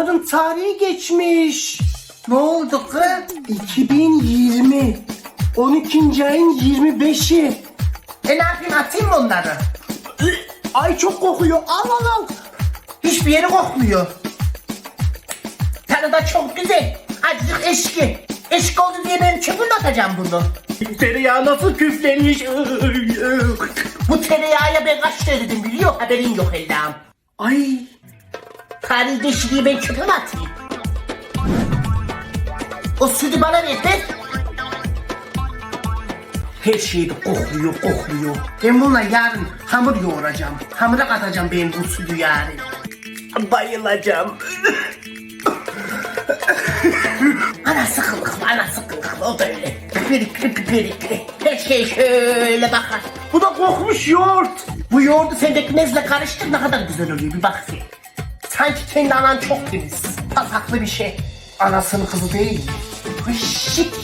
Bunların tarihi geçmiş. Ne oldu kız? 2020. 12. ayın 25'i. E ne yapayım atayım mı onları? Ay çok kokuyor. Al al al. Hiçbir yeri kokmuyor. Tadı da çok güzel. Azıcık eşki. Eşki oldu diye ben çöpüne atacağım bunu. Tereyağı nasıl küflenmiş. Bu tereyağıya ben kaç dedim biliyor haberin yok Allah'ım. Ay Tarihi değişikliği ben çöpe mi atayım? O sütü bana ver ver. Her şey de kokluyor kokluyor. Ben bununla yarın hamur yoğuracağım. Hamura katacağım ben bu sütü yarın. bayılacağım. Ana sıkılık ana sıkılık o da öyle. Pipirikli pipirikli. Her şey şöyle bakar. Bu da kokmuş yoğurt. Bu yoğurdu sen pekmezle karıştır ne kadar güzel oluyor bir bak sen. Sanki kendi anan çok temiz. Pasaklı bir şey. Anasının kızı değil mi? Hışşit.